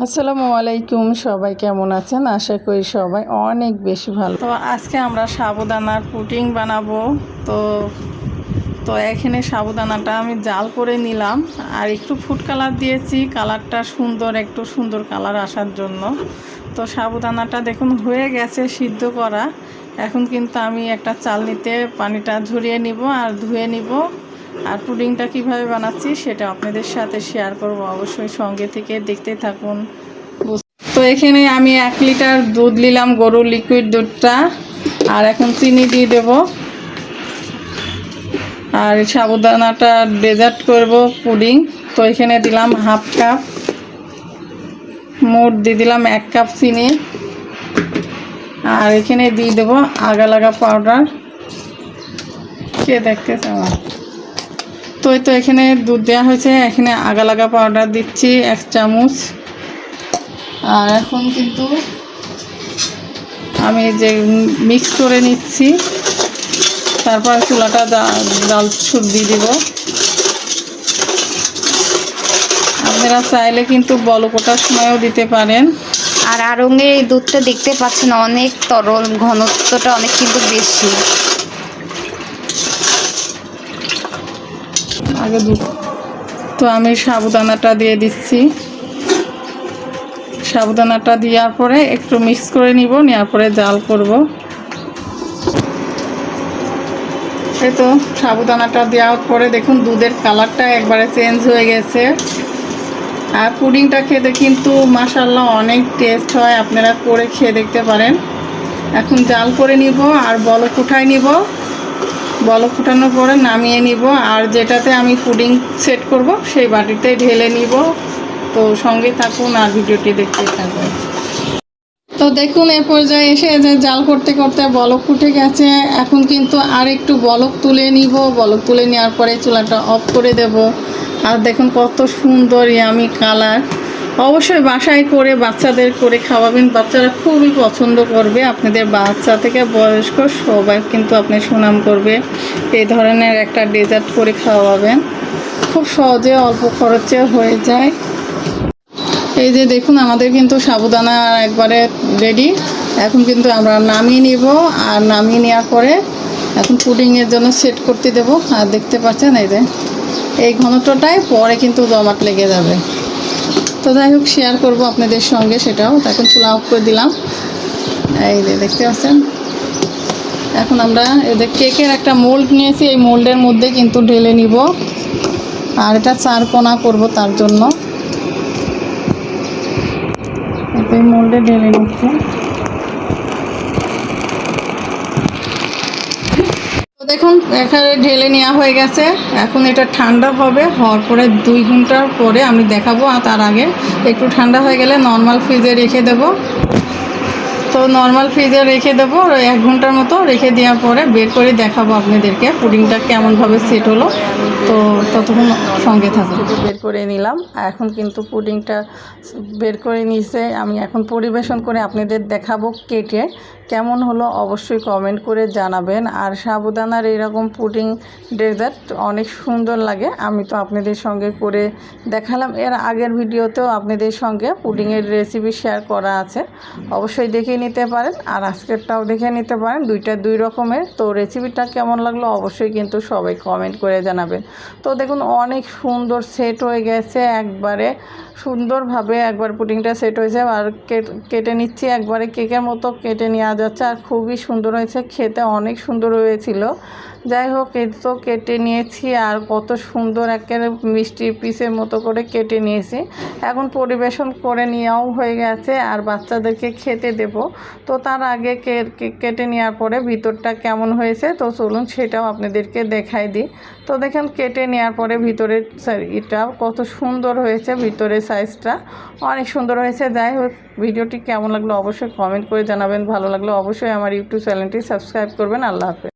আসসালামু আলাইকুম, সবাই কেমন আছেন? আশা করি সবাই অনেক বেশি ভালো। তো আজকে আমরা সাবুদানার পুটিং বানাবো। তো তো এখানে সাবুদানাটা আমি জাল করে নিলাম। আর একটু ফুড কালার দিয়েছি। কালারটা সুন্দর, একটু সুন্দর কালার আসার জন্য। তো সাবুদানাটা দেখুন, হয়ে গেছে সিদ্ধ করা। এখন কিন্তু আমি একটা চালনিতে পানিটা ঝরিয়ে নিব আর ধুয়ে নিব। আর পুডিংটা কীভাবে বানাচ্ছি সেটা আপনাদের সাথে শেয়ার করব। অবশ্যই সঙ্গে থেকে দেখতে থাকুন। তো এখানে আমি এক লিটার দুধ নিলাম গরুর লিকুইড দুধটা। আর এখন চিনি দিয়ে দেব। আর সাবুদানাটা ডেজার্ট করব পুডিং। তো এখানে দিলাম হাফ কাপ মোট দিয়ে দিলাম এক কাপ চিনি। আর এখানে দিয়ে দেবো আগা লাগা পাউডার কে দেখতেছে আমার? তো এই তো এখানে দুধ দেওয়া হয়েছে। এখানে আগা লাগা পাউডার দিচ্ছি, এক চামচ। আর এখন কিন্তু আমি যে মিক্স করে নিচ্ছি, তারপর চুলাটা ডাল ছুট দিয়ে দিব। আপনারা চাইলে কিন্তু বলকোটার সময়ও দিতে পারেন। আর আড়ঙের এই দুধটা দেখতে পাচ্ছেন অনেক তরল, ঘনত্বটা অনেক কিন্তু বেশি। আগে দুধ তো আমি সাবুদানাটা দিয়ে দিচ্ছি। সাবুদানাটা দেওয়ার পরে একটু মিক্স করে নিব, নেওয়ার পরে জাল করব। এই তো সাবুদানাটা দেওয়ার পরে দেখুন দুধের কালারটা একবারে চেঞ্জ হয়ে গেছে। আর পুডিংটা খেতে কিন্তু মাসাল্লাহ অনেক টেস্ট হয়, আপনারা করে খেয়ে দেখতে পারেন। এখন জাল করে নিব আর বলক কোঠায় নিব। বলক ফুটানোর পরে নামিয়ে নিব, আর যেটাতে আমি পুডিং সেট করব সেই বাটিতে ঢেলে নিব। তো সঙ্গে থাকুন আর ভিডিওটি দেখতে থাকুন। তো দেখুন, এ পর্যায়ে এসে যে জাল করতে করতে বলক ফুটে গেছে। এখন কিন্তু আর একটু বলক তুলে নিব। বলক তুলে নেওয়ার পরে চুলাটা অফ করে দেব। আর দেখুন কত সুন্দর ইয়ামি কালার। অবশ্যই বাসায় করে বাচ্চাদের করে খাওয়াবেন। বাচ্চারা খুবই পছন্দ করবে। আপনাদের বাচ্চা থেকে বয়স্ক সবাই কিন্তু আপনি সুনাম করবে। এই ধরনের একটা ডেজার্ট করে খাওয়াবেন। খুব সহজে অল্প খরচে হয়ে যায়। এই যে দেখুন, আমাদের কিন্তু সাবুদানা একবারে রেডি এখন কিন্তু আমরা নামিয়ে নিব আর নামিয়ে নেওয়ার পরে এখন পুডিংয়ের জন্য সেট করতে দেব। আর দেখতে পাচ্ছেন এই যে, এই ঘনত্বটাই পরে কিন্তু জমাট লেগে যাবে। তো যাই হোক শেয়ার করব আপনাদের সঙ্গে সেটাও। তো এখন চুলা অফ করে দিলাম। এই দেখতে পাচ্ছেন? এখন আমরা এদের কেকের একটা মোল্ড নিয়েছি। এই মোল্ডের মধ্যে কিন্তু ঢেলে নিব। আর এটা চারকোনা করব তার জন্য। এই মোল্ডে ঢেলে নিচ্ছে। দেখুন, এখানে ঢেলে নেওয়া হয়ে গেছে। এখন এটা ঠান্ডা হবে, হওয়ার পরে দুই ঘণ্টার পরে আমি দেখাবো, আর তার আগে একটু ঠান্ডা হয়ে গেলে নর্মাল ফ্রিজে রেখে দেবো। তো নর্মাল ফ্রিজে রেখে দেবো এক ঘণ্টার মতো রেখে দেওয়ার পরে বের করে দেখাবো আপনাদেরকে। পুডিংটা কেমনভাবে সেট হলো, তো ততক্ষণ সঙ্গে থাকুন। বের করে নিলাম। এখন কিন্তু পুডিংটা বের করে নিয়েছে। আমি এখন পরিবেশন করে আপনাদের দেখাবো কেটে কেমন হলো অবশ্যই কমেন্ট করে জানাবেন। আর সাবুদানার এরকম পুডিং ডেজার্ট অনেক সুন্দর লাগে। আমি তো আপনাদের সঙ্গে করে দেখালাম। এর আগের ভিডিওতেও আপনাদের সঙ্গে পুডিংয়ের রেসিপি শেয়ার করা আছে। অবশ্যই দেখে নিতে পারেন আর আজকেরটাও দেখে নিতে পারেন। দুইটা দুই রকমের। তো রেসিপিটা কেমন লাগল অবশ্যই কিন্তু সবাই কমেন্ট করে জানাবেন। তো দেখুন, অনেক সুন্দর সেট হয়ে গেছে একবারে। সুন্দরভাবে একবার পুডিংটা সেট হয়েছে আর কেট- নিচ্ছি। একবারে কেকের মতো কেটে নেওয়া যাচ্ছে আর খুবই সুন্দর হয়েছে। খেতে অনেক সুন্দর হয়েছিল। যাই হোক তো কেটে নিয়েছি আর কত সুন্দর একেবারে মিষ্টি পিসের মতো করে কেটে নিয়েছি। এখন পরিবেশন করে নেওয়াও হয়ে গেছে আর বাচ্চাদেরকে খেতে দেব। তো তার আগে কেটে নেওয়ার পরে ভিতরটা কেমন হয়েছে তো চলুন সেটাও আপনাদেরকে দেখাই দিই। তো দেখেন কেটে নেওয়ার পরে ভিতরের এটা কত সুন্দর হয়েছে ভিতরের সাইজটা। অনেক সুন্দর হয়েছে, যাই হোক, ভিডিওটি কেমন লাগল অবশ্যই কমেন্ট করে জানাবেন, ভালো লাগল অবশ্যই আমার ইউটিউব চ্যানেলটি সাবস্ক্রাইব করবেন। আল্লাহ হাফেজ।